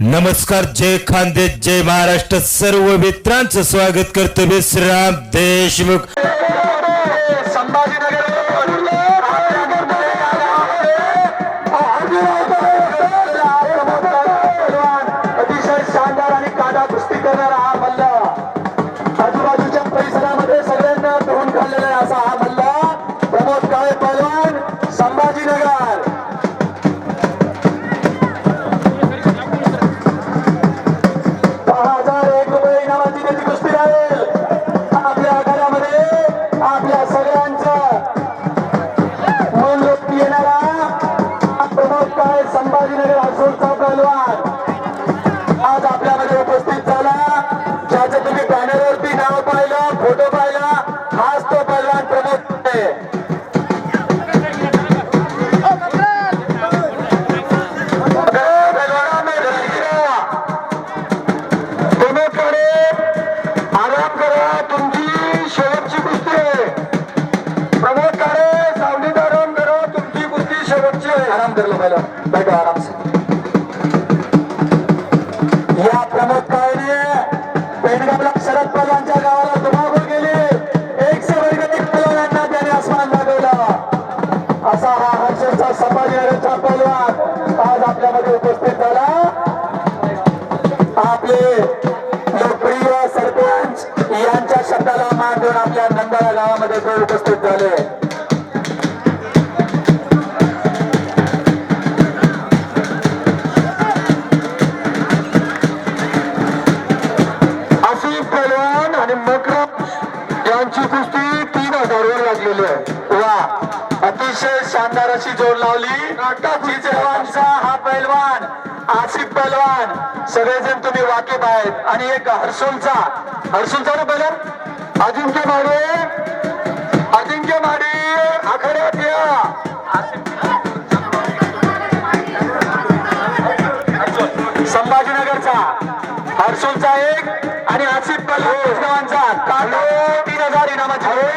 नमस्कार जय खांदे जय महाराष्ट्र. सर्व मित्रांचं स्वागत करतो विश्राम देशमुख. अतिशय शानदार आणि कुस्ती करणारा हा आजूबाजूच्या परिसरामध्ये सगळ्यांना धुवून खाल्लेला असा तुमची कुस्ती शेवटची आहे. आराम करलो पहिला बैठो आराम से नंदाळा उपस्थित झाले. आसिफ पहलवान आणि मकरम यांची कुस्ती तीन हजारवर लागलेली आहे. वा अतिशय शानदार अशी जोड लावली. नाटकाची जवानचा हा पैलवान आसिफ पैलवान सगळेजण तुम्ही वाकेफ आहेत. आणि एक हर्षुलचा हर्षुलचा ना पैलवान अजिंक्य माडे अजिंक्य माडे आखाड्यात या संभाजीनगरचा हर्षुलचा एक आणि आसिफ पलवानचा काढलो तीन हजार इनामाची. चांगले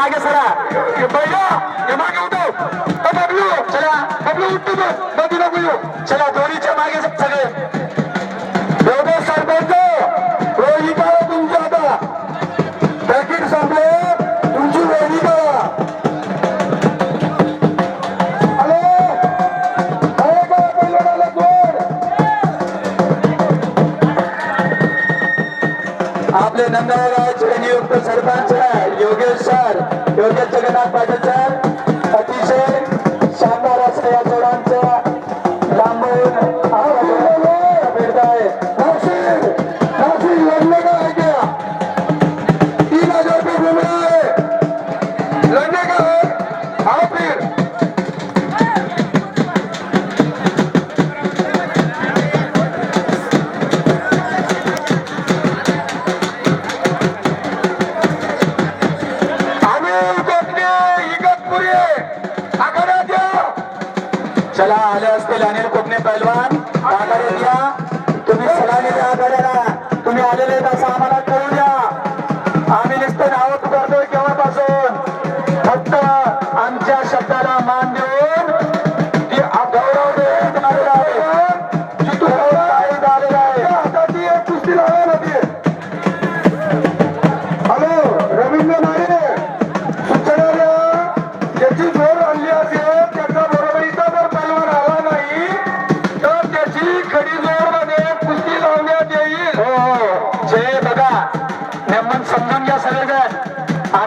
मागे सरा. हे बैला हे मागे उठो ए बबलू चला. बबलू उठतो तो बबलू नको येऊ चला दोरीच्या मागे सगळे. एवढे सरपंच रोही करा तुमची आता. पॅकेट संपले. तुमची रोही करा हॅलो. अरे का आपले नंदराज नियुक्त सरपंच योगेश सर जगन्नाथ पाटील अनिल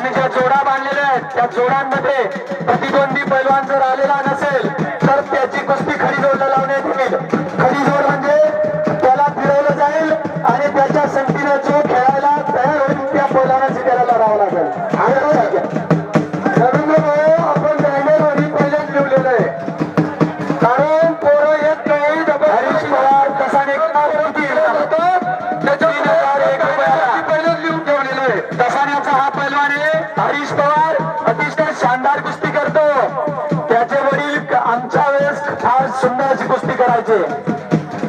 आम्ही ज्या जोडा बांधलेल्या आहेत त्या जोडांमध्ये प्रतिद्वंदी पैलवान जर आलेला नसेल आमच्या वेळेस फार सुंदर अशी कुस्ती करायचे.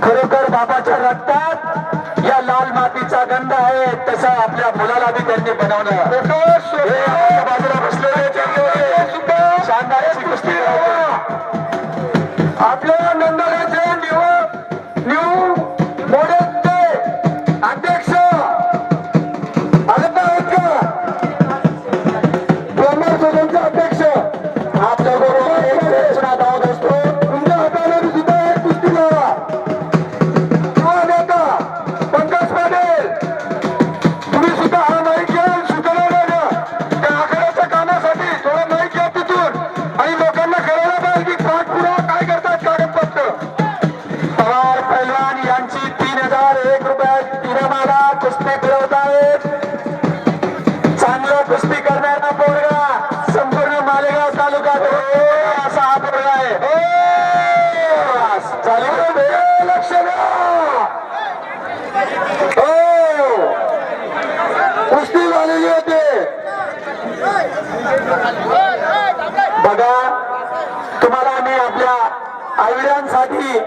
खरोखर बाबाच्या रक्तात या लाल मातीचा गंध आहे तसा आपल्या मुलाला बी त्यांनी बनवलं. हो! हो! कुस्ती झालेली होते. बघा तुम्हाला मी आपल्या आईवड्यांसाठी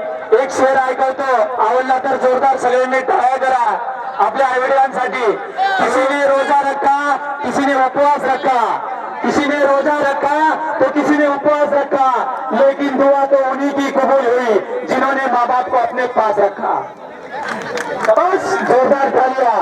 एक शेर ऐकवतो. आवडला तर जोरदार सगळ्यांनी टाळ्या करा. आपल्या आईवडिलांसाठी. किसीने रोजा रखा किसीने उपवास रखा. किसीने रोजा रखा तो किसीने उपवास रखा. लेकिन दुआ तो उन्हीं की कबूल हुई जिन्होंने माँ बाप को अपने पास रखा। बस जोरदार थालिया